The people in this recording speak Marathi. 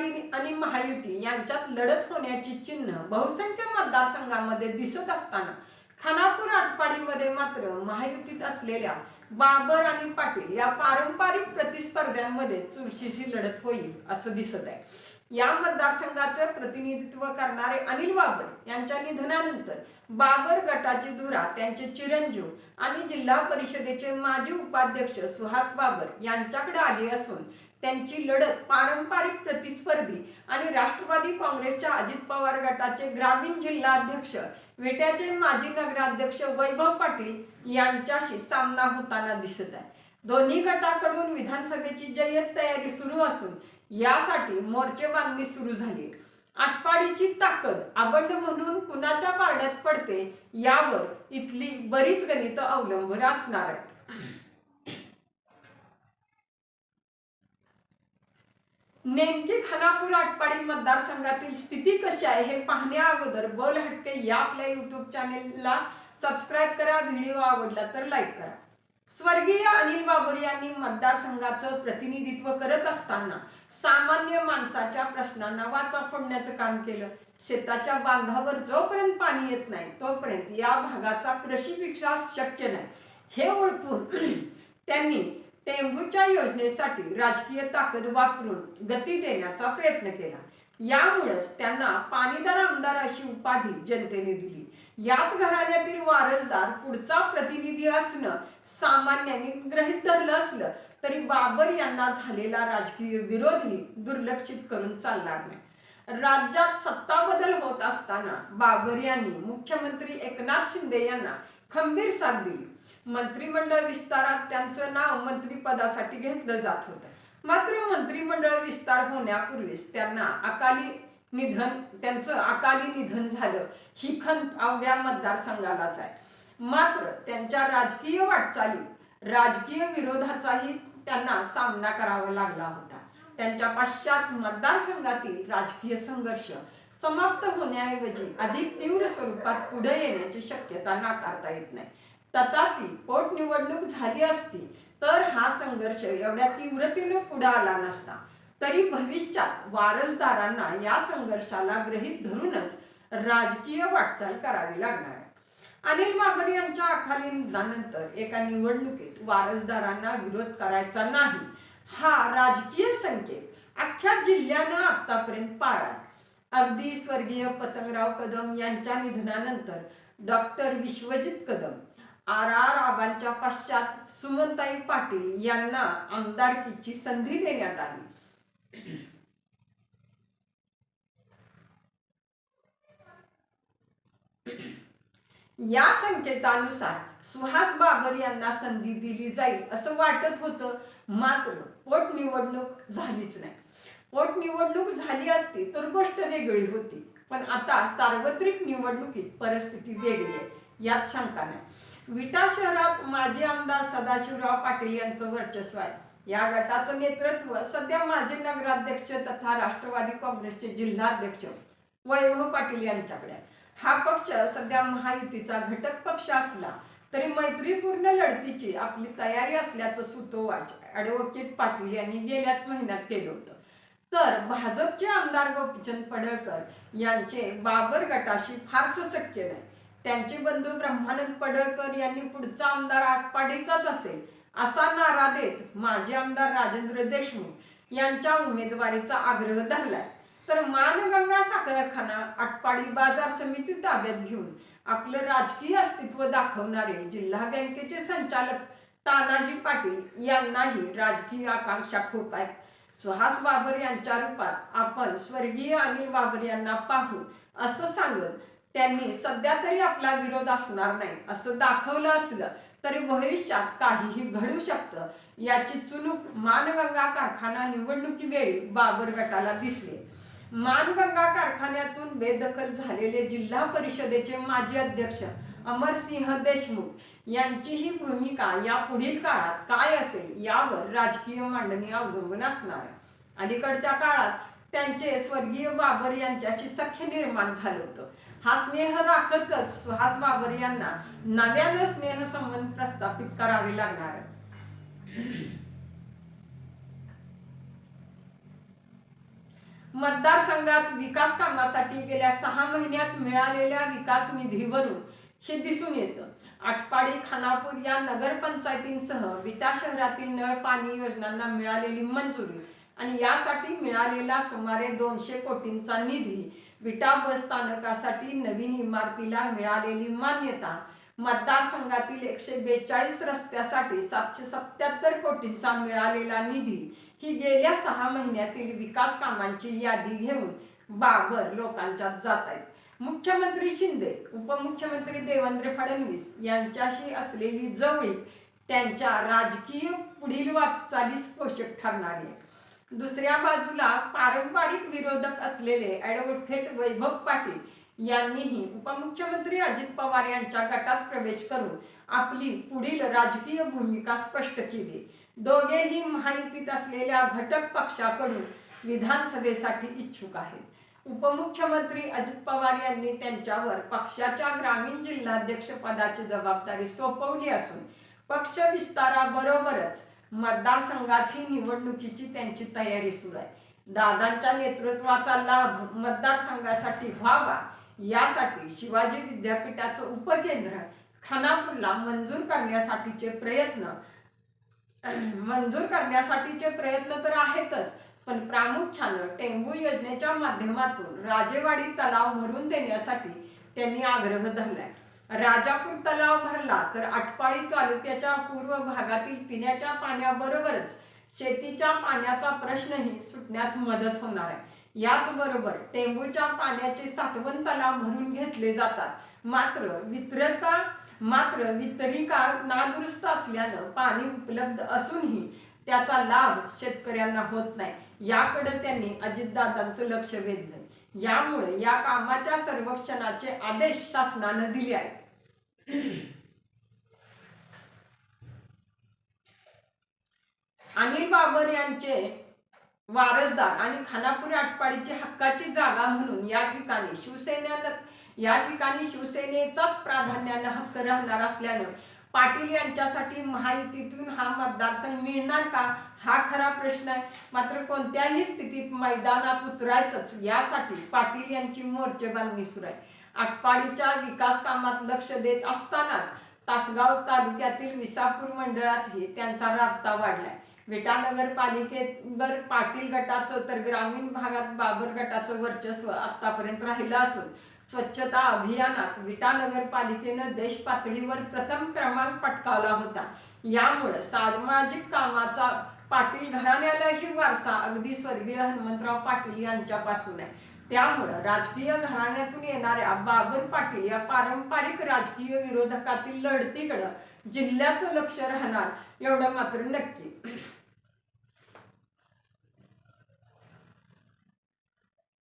आघाडी आणि महायुती यांच्यात लढत होण्याची चिन्ह बहुसंख्य मतदारसंघामध्ये दिसत असताना खानापूर आटपाडीमध्ये मात्र महायुतीत असलेल्या बाबर आणि पाटील या पारंपरिक प्रतिस्पर्ध्यांमध्ये चुरशीशी लढत होईल असं दिसत आहे. या मतदारसंघाचं प्रतिनिधित्व करणारे अनिल बाबर यांच्या निधनानंतर बाबर गटाची धुरा त्यांचे चिरंजीव आणि जिल्हा परिषदेचे माजी उपाध्यक्ष सुहास बाबर यांच्याकडे आले असून त्यांची लढत पारंपरिक प्रतिस्पर्धी आणि राष्ट्रवादी काँग्रेसच्या अजित पवार गटाचे ग्रामीण जिल्हाध्यक्ष विट्याचे वेट्याचे माजी नगराध्यक्ष वैभव पाटील यांच्याशी सामना होताना दिसत आहे. दोन्ही गटाकडून विधानसभेची जय्यत तयारी सुरू असून यासाठी मोर्चे बांधणी सुरू झाली. आटपाडीची ताकद अबंड म्हणून कुणाच्या पारड्यात पडते यावर इथली बरीच गणितं अवलंबून असणार आहेत. नेमकी खानापूर आटपाडी मतदारसंघातील स्थिती कशी आहे हे पाहण्या अगोदर बोल हटके या आपल्या यूट्यूब चॅनेलला सबस्क्राईब करा व्हिडिओ आवडला तर लाईक करा. स्वर्गीय अनिल बाबर यांनी मतदारसंघाचं प्रतिनिधित्व करत असताना सामान्य माणसाच्या प्रश्नांना वाचा फोडण्याचं काम केलं. शेताच्या बांधावर जोपर्यंत पाणी येत नाही तोपर्यंत या भागाचा कृषी विकास शक्य नाही. हे ओळखून त्यांनी टेंभूच्या योजनेसाठी राजकीय ताकद वापरून गती देण्याचा प्रयत्न केला. यामुळेच त्यांना पाणीदार आमदार अशी उपाधी जनतेने दिली. याच घराण्यातील वारसदार पुढचा प्रतिनिधी असणं सामान्यांनी ग्रहित धरलं असलं तरी बाबर यांना झालेला राजकीय विरोधही दुर्लक्षित करून चालणार नाही. राज्यात सत्ता बदल होत असताना बाबर यांनी मुख्यमंत्री एकनाथ शिंदे यांना खंबीर साथ दिली. मंत्रिमंडळ विस्तारात त्यांचं नाव मंत्रिपदासाठी घेतलं जात होतं. मात्र मंत्रिमंडळ विस्तार होण्यापूर्वीच त्यांना अकाली निधन त्यांचं अकाली निधन झालं. ही खंत अवघ्या मतदारसंघालाच आहे. मात्र त्यांच्या राजकीय वाटचाली राजकीय विरोधाचाही त्यांना सामना करावा लागला होता. त्यांच्या पाश्चात मतदारसंघातील राजकीय संघर्ष समाप्त होण्याऐवजी अधिक तीव्र स्वरूपात पुढे येण्याची शक्यता नाकारता येत नाही. तथापि पोटनिवडणूक झाली असती तर हा संघर्ष एवढ्या तीव्रतेने पुढे आला नसता. तरी भविष्यात वारसदारांना या संघर्षाला गृहीत धरूनच राजकीय वाटचाल करावी लागणार आहे. अनिल बाबर यांच्या अखाली निधनानंतर एका निवडणुकीत वारसदारांना विरोध करायचा नाही हा राजकीय संकेत अख्ख्या जिल्ह्यानं आतापर्यंत पाळला अगदी स्वर्गीय पतंगराव कदम यांच्या निधनानंतर doctor Vishwajit Kadam R R आबांच्या पश्चात सुमनताई पाटील यांना आमदारकीची संधी देण्यात आली. या संकेतानुसार सुहास बाबर यांना संधी दिली जाईल असं वाटत होतं मात्र पोटनिवडणूक झालीच नाही. पोटनिवडणूक झाली असती तर गोष्ट वेगळी होती. पण आता सार्वत्रिक निवडणुकीत परिस्थिती वेगळी आहे. यात शंका नाही. विटा शहरात माजी आमदार सदाशिवराव पाटील यांचं वर्चस्व आहे. या गटाचं नेतृत्व सध्या माजी नगराध्यक्ष तथा राष्ट्रवादी काँग्रेसचे जिल्हाध्यक्ष वैभव पाटील यांच्याकडे हा पक्ष सध्या महायुतीचा घटक पक्ष असला तरी मैत्रीपूर्ण लढतीची आपली तयारी असल्याचं सुतोवाच ॲडव्होकेट पाटील यांनी गेल्याच महिन्यात केलं होतं. तर भाजपचे आमदार गोपीचंद पडळकर यांचे बाबर गटाशी फारसं शक्य नाही. त्यांचे बंधू ब्रह्मानंद पडळकर यांनी पुढचा आमदार आटपाडीचाच असेल असा नारा देत माजी आमदार राजेंद्र देशमुख यांच्या उमेदवारीचा आग्रह धरलाय. तर मानगंगा साखरखाना आटपाडी बाजार समिती ताब्यात घेऊन आपलं राजकीय अस्तित्व दाखवणारे जिल्हा बँकेचे संचालक तानाजी पाटील यांनाही राजकीय आकांक्षा खूप आहेत सुहास बाबर यांच्या रूपात आपण स्वर्गीय अनिल बाबर यांना पाहू असं सांगत त्यांनी सध्या तरी आपला विरोध असणार नाही असं दाखवलं असलं तरी भविष्यात काहीही घडू शकतं याची चुणूक मानगंगा कारखाना निवडणुकीवेळी बाबर गटाला दिसले. मानगंगा कारखान्यातून बेदखल झालेले जिल्हा परिषदेचे माजी अध्यक्ष अमरसिंह देशमुख यांचीही भूमिका या पुढील काळात काय असेल यावर राजकीय मांडणी अवलंबून असणार आहे. अलीकडच्या काळात त्यांचे स्वर्गीय बाबर यांच्याशी सख्य निर्माण झालं होतं. हा स्नेह राखतच सुहास बाबर यांना नव्यानं स्नेह संबंध प्रस्थापित करावे लागणार मतदारसंघात विकास कामासाठी गेल्या सहा महिन्यात मिळालेल्या विकास निधीवरून हे दिसून येतं. आटपाडी खानापूर या नगरपंचायतींसह विटा शहरातील नळ पाणी योजनांना मिळालेली मंजुरी आणि यासाठी मिळालेला सुमारे दोनशे कोटींचा निधी विटा बस स्थानकासाठी नवीन इमारतीला मिळालेली मान्यता मतदारसंघातील एकशे बेचाळीस रस्त्यासाठी सातशे सत्याहत्तर कोटींचा मिळालेला निधी ही गेल्या सहा महिन्यातील विकास कामांची यादी घेऊन बाबर लोकांच्यात जात आहेत. मुख्यमंत्री शिंदे उपमुख्यमंत्री देवेंद्र फडणवीस यांच्याशी असलेली जवळीक त्यांच्या राजकीय पुढील वाटचालीस पोषक ठरणार आहे. दुसऱ्या बाजूला पारंपरिक विरोधक असलेले ॲडव्होकेट वैभव पाटील यांनीही उपमुख्यमंत्री अजित पवार यांच्या गटात प्रवेश करून आपली पुढील राजकीय भूमिका स्पष्ट केली. दोघेही महायुतीत असलेल्या घटक पक्षाकडून विधानसभेसाठी इच्छुक आहेत. उपमुख्यमंत्री अजित पवार यांनी त्यांच्यावर पक्षाच्या ग्रामीण जिल्हाध्यक्षपदाची जबाबदारी सोपवली असून पक्ष विस्ताराबरोबरच मतदारसंघात ही निवडणुकीची त्यांची तयारी सुरू आहे. दादांच्या नेतृत्वाचा लाभ मतदारसंघासाठी व्हावा यासाठी शिवाजी विद्यापीठाचं उपकेंद्र खानापूरला मंजूर करण्यासाठीचे प्रयत्न मंजूर करण्यासाठीचे प्रयत्न तर आहेतच पण प्रामुख्यानं टेंबू योजनेच्या माध्यमातून राजेवाडी तलाव भरून देण्यासाठी त्यांनी आग्रह धरलाय. राजापूर तलाव भरला तर आटपाडी तालुक्याच्या पूर्व भागातील पिण्याच्या पाण्याबरोबरच शेतीच्या पाण्याचा प्रश्नही सुटण्यास मदत होणार आहे. याचबरोबर टेंबूच्या पाण्याचे साठवण तलाव भरून घेतले जातात. मात्र वितरका मात्र वितरिका नादुरुस्त असल्यानं पाणी उपलब्ध असूनही त्याचा लाभ शेतकऱ्यांना होत नाही. याकडे त्यांनी अजितदादांचं लक्ष वेधलं. यामुळे या कामाच्या सर्वेक्षणाचे आदेश शासनानं दिले आहेत. अनिल बाबर यांचे वारसदार आणि खानापुरी आटपाडीची हक्काची जागा म्हणून या ठिकाणी शिवसेनेनं या ठिकाणी शिवसेनेचाच प्राधान्यानं हक्क राहणार असल्यानं पाटील यांच्यासाठी महायुतीतून हा मतदारसंघ मिळणार का? हा खरा प्रश्न आहे. मात्र कोणत्याही स्थितीत मैदानात उतरायचंच यासाठी पाटील यांची मोर्चेबांधणी सुरू आहे. आटपाडीच्या विकास कामात लक्ष देत असतानाच तासगाव तालुक्यातील विसापूर मंडळातही त्यांचा राबता वाढलाय. विटा नगरपालिकेवर पाटील गटाचं तर ग्रामीण भागात बाबर गटाचं वर्चस्व आतापर्यंत राहिलं असून स्वच्छता अभियानात विटा नगरपालिकेनं देश पातळीवर प्रथम क्रमांक पटकावला होता. यामुळे सामाजिक कामाचा पाटील घराण्यालाही वारसा अगदी स्वर्गीय हनुमंतराव पाटील यांच्यापासून आहे. त्यामुळं राजकीय घराण्यातून येणाऱ्या बाबर पाटील या पारंपरिक राजकीय विरोधकातील लढतीकडं जिल्ह्याचं लक्ष राहणार एवढं मात्र नक्की.